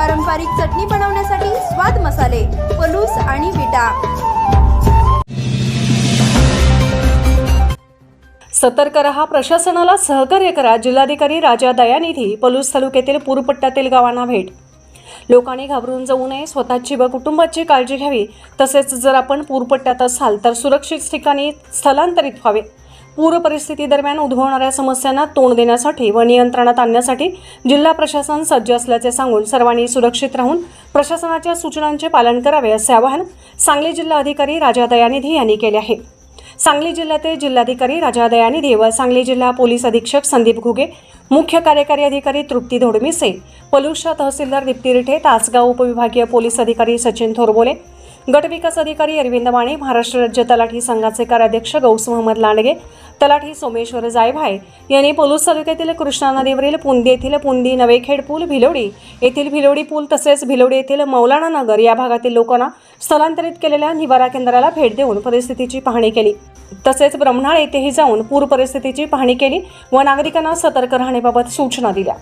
पारंपरिक चटणी बनवण्यासाठी स्वाद मसाले पलूस आणि विटा. सतर्क रहा प्रशासनाला सहकार्य करा जिल्हाधिकारी राजा दयानिधी पलूस तालुक्यातील पूरपट्ट्यातील गावांना भेट. लोकांनी घाबरून जाऊ नये स्वतःची व कुटुंबाची काळजी घ्यावी. तसेच जर आपण पूरपट्ट्यात असाल तर सुरक्षित ठिकाणी स्थलांतरित व्हावे. पूर परिस्थितीदरम्यान उद्भवणाऱ्या समस्यांना तोंड देण्यासाठी व नियंत्रणात आणण्यासाठी जिल्हा प्रशासन सज्ज असल्याचे सांगून सर्वांनी सुरक्षित राहून प्रशासनाच्या सूचनांचे पालन करावे असे आवाहन सांगली जिल्हा अधिकारी राजा दयानिधी यांनी केले आहे. सांगली जिल्ह्यातील जिल्हाधिकारी राजा दयानिधी व सांगली जिल्हा पोलीस अधीक्षक संदीप घुगे मुख्य कार्यकारी अधिकारी तृप्ती धोडमिसे पलुषा तहसीलदार दीप्ती रिठे तासगाव उपविभागीय पोलीस अधिकारी सचिन थोरबोले गटविकास अधिकारी अरविंद माने महाराष्ट्र राज्य तलाठी संघाचे कार्याध्यक्ष गौस मोहम्मद लांडगे तलाठी सोमेश्वर जायभाय यांनी पोलूस तालुक्यातील कृष्णा नदीवरील पुंदी येथील पुंदी नवेखेड पूल भिलोडी येथील भिलोडी पूल तसेच भिलोडी येथील मौलाना नगर या भागातील लोकांना स्थलांतरित केलेल्या निवारा केंद्राला भेट देऊन परिस्थितीची पाहणी केली. तसेच ब्रह्मणाळ येथेही जाऊन पूर परिस्थितीची पाहणी केली व नागरिकांना सतर्क राहण्याबाबत सूचना दिल्या.